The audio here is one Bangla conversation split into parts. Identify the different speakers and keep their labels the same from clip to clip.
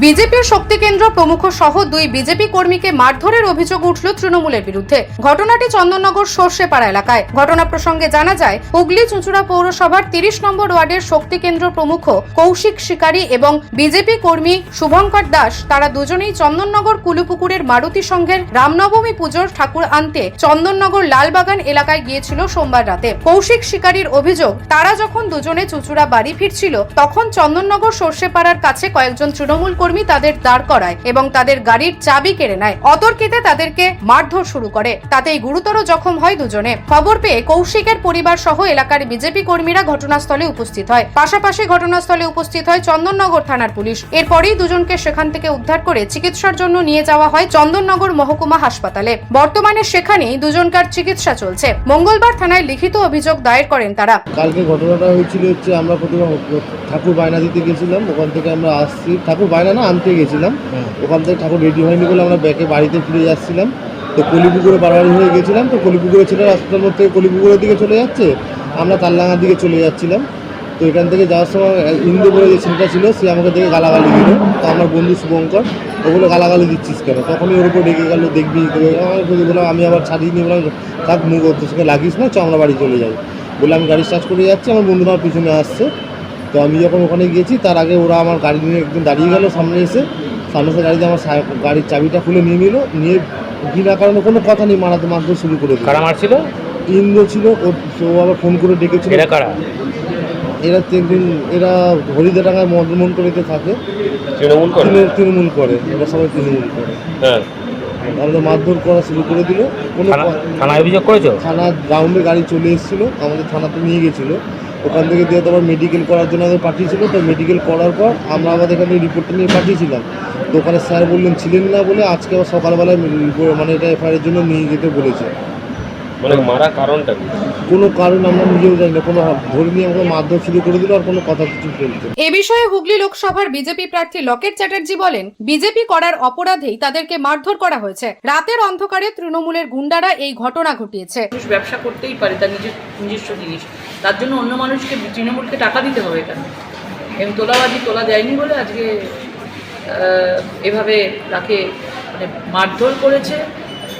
Speaker 1: বিজেপির শক্তি কেন্দ্র প্রমুখ সহ দুই বিজেপি কর্মীকে মারধরের অভিযোগ উঠল তৃণমূলের বিরুদ্ধে। ঘটনাটি চন্দননগর সর্ষেপাড়া এলাকায়। ঘটনা প্রসঙ্গে জানা যায়, হুগলি চুঁচুড়া পৌরসভার তিরিশ নম্বর ওয়ার্ডের শক্তি কেন্দ্র প্রমুখ কৌশিক শিকারী এবং বিজেপি কর্মী শুভঙ্কর দাস, তারা দুজনেই চন্দননগর কুলুপুকুরের মারুতি সংঘের রামনবমী পুজোর ঠাকুর আনতে চন্দননগর লালবাগান এলাকায় গিয়েছিল সোমবার রাতে। কৌশিক শিকারীর অভিযোগ, তারা যখন দুজনে চুঁচুড়া বাড়ি ফিরছিল, তখন চন্দননগর সর্ষেপাড়ার কাছে কয়েকজন তৃণমূল কর্মী তাদের দাঁড় করায় এবং তাদের গাড়ির চাবি কেড়ে নেয়। অতর্কিতে তাদেরকে মারধর শুরু করে। তাতেই গুরুতর জখম হয় দুজনে। খবর পেয়ে কৌশিকের পরিবার সহ এলাকার বিজেপি কর্মীরা ঘটনাস্থলে উপস্থিত হয়। পাশাপাশি ঘটনাস্থলে উপস্থিত হয় চন্দননগর থানার পুলিশ। এরপরেই দুজনকে সেখান থেকে উদ্ধার করে চিকিৎসার জন্য নিয়ে যাওয়া হয় চন্দননগর মহকুমা হাসপাতালে। বর্তমানে সেখানেই দুজনকার চিকিৎসা চলছে। মঙ্গলবার থানায় লিখিত অভিযোগ দায়ের করেন তারা।
Speaker 2: কালকে ঘটনাটা হয়েছিল হচ্ছে আমরা প্রথমে ঠাকুর বায়না দিতে গেছিলাম। ওখান থেকে আমরা আসছি। ঠাকুর বায়না না, আনতে গেছিলাম। ওখান থেকে ঠাকুর রেডি হয়নি বলে আমরা ব্যাকে বাড়িতে ফিরে যাচ্ছিলাম। তো কলিপুকুরে বাড়াবাড়ি হয়ে গেছিলাম। তো কলিপুকুরে ছেলে রাস্তার মধ্যে কলিপুকুরের দিকে চলে যাচ্ছে। আমরা তাল্লাঙার দিকে চলে যাচ্ছিলাম। তো এখান থেকে যাওয়ার সময় ইন্দু বলে যে ছেলেটা ছিল, সে আমাকে দেখে গালাগালি দিল। তো আমার বন্ধু শুভঙ্কর, ওগুলো গালাগালি দিচ্ছিস কেন? তখনই ওর উপর ডেকে গেল, দেখবি আমার বলে বললাম, আমি আবার ছাড়িয়ে নিয়ে বললাম, থাক, মুখ ওর সঙ্গে লাগিস না, চ, আমরা বাড়ি চলে যাই। বলে আমি গাড়ি স্টার্ট করে যাচ্ছি, আমার বন্ধুরা পিছনে আসছে। তো আমি যখন ওখানে গিয়েছি তার আগে ওরা আমার গাড়ি নিয়ে একদিন দাঁড়িয়ে গেল সামনে এসে। সামনে এসে গাড়িতে আমার গাড়ির চাবিটা খুলে নিয়ে নিল। নিয়ে বিনা কারণে কোনো কথা নেই মারাতে মারতে শুরু করে
Speaker 3: মারছিল?
Speaker 2: ইন্দ্র ছিল ও আবার ফোন করে ডেকেছিল।
Speaker 3: এরা কারা?
Speaker 2: এরা একদিন এরা হরিদারাঙ্গায় মদমন করিতে থাকে।
Speaker 3: তৃণমূল করে?
Speaker 2: তৃণমূল- তৃণমূল করে। এরা সবাই তৃণমূল করে।
Speaker 3: হ্যাঁ।
Speaker 2: আমাদের মারধর করা শুরু করে দিল। কোনো
Speaker 3: থানায় অভিযোগ করেছ?
Speaker 2: থানা গ্রাউন্ডে গাড়ি চলে এসেছিল। আমাদের থানাতে নিয়ে গেছিল। ওখান থেকে দিয়ে তোমার মেডিকেল করার জন্য আমাদের পাঠিয়েছিল। তো মেডিকেল করার পর আমরা আমাদের এখানে রিপোর্টটা নিয়ে পাঠিয়েছিলাম। ওখানে স্যার বললেন, ছিলেন না বলে আজকে আবার সকালবেলায় মানে এটা এফআইআর জন্য নিয়ে যেতে বলেছে।
Speaker 3: মানে মারা কারণটা কি?
Speaker 2: কোনো কারণ আমরা নিজেও জানি না কোনো ধরে নিয়ে আমাকে মারধর শুরু করে দিল আর কোনো কথা কিছু বলতে
Speaker 1: এ বিষয়ে হুগলি লোকসভার বিজেপি প্রার্থী লকেট চ্যাটার্জি বলেন বিজেপি করার অপরাধেই তাদেরকে মারধর করা হয়েছে। রাতের অন্ধকারে তৃণমূলের গুন্ডারা এই ঘটনা ঘটিয়েছে।
Speaker 4: মানুষ ব্যবসা করতেই পারে তার নিজের নিজস্ব জিনিস। তার জন্য অন্য মানুষকে তৃণমূলকে টাকা দিতে হবে কেন? এবং তোলাবাজি তোলা দেয়নি বলে আজকে এভাবে তাকে মানে মারধর করেছে।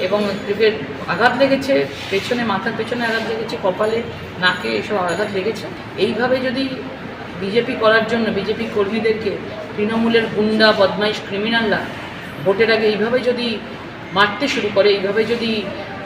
Speaker 4: এবং পেটের আঘাত লেগেছে, পেছনে, মাথার পেছনে আঘাত লেগেছে, কপালে, নাকে এসব আঘাত লেগেছে। এইভাবে যদি বিজেপি করার জন্য, বিজেপি কর্মীদেরকে তৃণমূলের গুন্ডা, বদমাইশ ক্রিমিনালরা ভোটের আগে এইভাবে যদি মারতে শুরু করে, এইভাবে যদি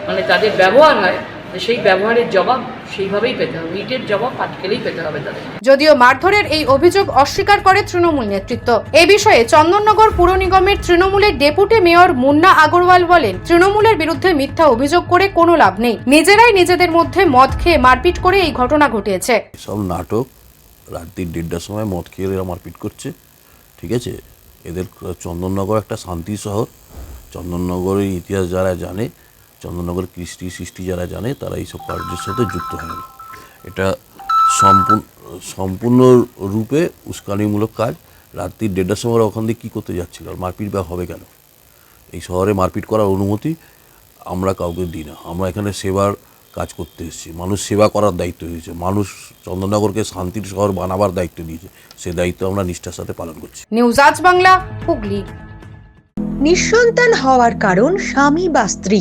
Speaker 4: মানে তাদের ব্যবহার হয় সেই ব্যবহারের জবাব সেইভাবেই পেতে হবে ইটের জবাব পাটকেলেই পেতে হবে তাদের।
Speaker 1: যদিও মারধরের এই অভিযোগ অস্বীকার করে তৃণমূল নেতৃত্ব। এ বিষয়ে চন্দননগর পুর নিগমের তৃণমূলের ডেপুটি মেয়র মুন্না আগরওয়াল বলেন তৃণমূলের বিরুদ্ধে মিথ্যা অভিযোগ করে কোনো লাভ নেই। নিজেরাই নিজেদের মধ্যে মদ খেয়ে মারপিট করে এই ঘটনা ঘটিয়েছে
Speaker 5: সব নাটক রাত্রি দেড়টার সময় মদ খেয়ে এরা মারপিট করছে ঠিক আছে? এদের চন্দননগর একটা শান্তি শহর। চন্দননগরের ইতিহাস যারা জানে চন্দননগরের কৃষ্টি সৃষ্টি যারা জানে তারা এইসব কার্যের সাথে যুক্ত হয় এটা সম্পূর্ণ সম্পূর্ণ রূপে উস্কানিমূলক কাজ। রাত্রি দেড়টার সময় ওখান দিয়ে কী করতে যাচ্ছিল আর মারপিট বা হবে কেন? এই শহরে মারপিট করার অনুমতি আমরা কাউকে দিই না। আমরা এখানে সেবার কাজ করতে এসেছি। মানুষ সেবা করার দায়িত্ব দিয়েছে। মানুষ চন্দননগরকে শান্তির শহর বানাবার দায়িত্ব দিয়েছে। সে দায়িত্ব আমরা নিষ্ঠার সাথে পালন করছি।
Speaker 1: নিউজ আজ বাংলা হুগলি।
Speaker 6: নিঃসন্তান হওয়ার কারণ স্বামী বা স্ত্রী।